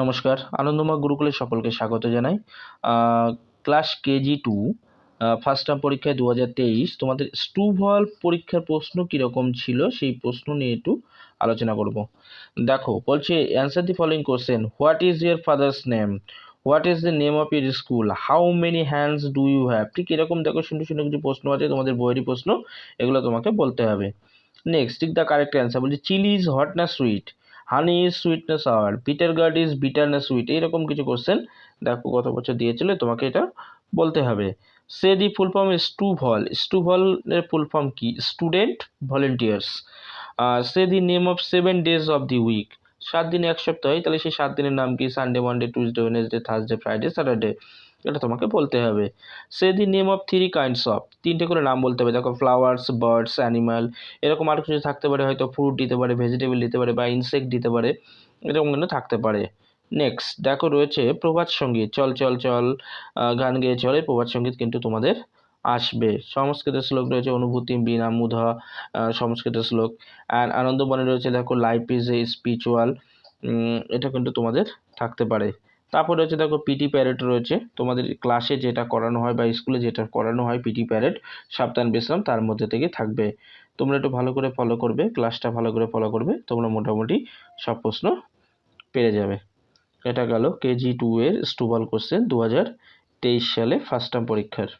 নমস্কার। আনন্দমা গুরুকুলে সকলকে স্বাগত জানাই। Class KG two first term পরীক্ষায় দু হাজার তেইশ। তোমাদের স্টুভল পরীক্ষার প্রশ্ন কীরকম ছিল সেই প্রশ্ন নিয়ে একটু আলোচনা করব। দেখো, বলছে answer the following question what is your father's name what is the name of your school how many hands do you have ঠিক এরকম দেখো, শুনে শুনে কিছু প্রশ্ন আছে, তোমাদের বইয়েরই প্রশ্ন, এগুলো তোমাকে বলতে হবে। নেক্সট ঠিক দ্য কারেক্ট অ্যান্সার বলছে চিলি ইজ হট না sweet honey is sweetness our bitter gourd is bitter না সুইট এইরকম কিছু কোশ্চেন দেখো গত বছর দিয়েছিল, তোমাকে এটা বলতে হবে। Say the full form stuvol স্টুভলের full form কি? Student volunteers say the name of seven days of the week সাত দিনে এক সপ্তাহ হয়, তাহলে সেই সাত দিনের নাম কি? Sunday Monday Tuesday Wednesday Thursday Friday Saturday এটা তোমাকে বলতে হবে। Say the name of three kinds of তিনটে করে নাম বলতে হবে। দেখো ফ্লাওয়ার্স বার্ডস অ্যানিমাল এরকম আর কিছু থাকতে পারে, হয়তো ফ্রুট দিতে পারে ভেজিটেবল দিতে পারে বা ইনসেক্ট দিতে পারে, এরকম কিন্তু থাকতে পারে। নেক্সট দেখো রয়েছে প্রভাত সংগীত। চল চল চল গান গেয়ে চলে প্রভাত সংগীত কিন্তু তোমাদের আসবে। সংস্কৃত শ্লোক রয়েছে, অনুভূতি বিনা মুধা সংস্কৃত শ্লোক। অ্যান্ড আনন্দবনে রয়েছে, দেখো লাইফ ইজ এ স্পিরিচুয়াল এটা কিন্তু তোমাদের থাকতে পারে। তারপর হচ্ছে দেখো পিটি প্যারেড রয়েছে। তোমাদের ক্লাসে যেটা করানো হয় বা স্কুলে যেটা করানো হয় পিটি প্যারেড সাবধান বিশ্রাম তার মধ্যে থেকে থাকবে। তোমরা একটু ভালো করে ফলো করবে ক্লাসটা ভালো করে ফলো করবে, তোমরা মোটামুটি সব প্রশ্ন পেরে যাবে। এটা গেল কেজি টু এর স্টুবাল কোশ্চেন দু হাজার তেইশ সালে ফার্স্ট টার্ম পরীক্ষার।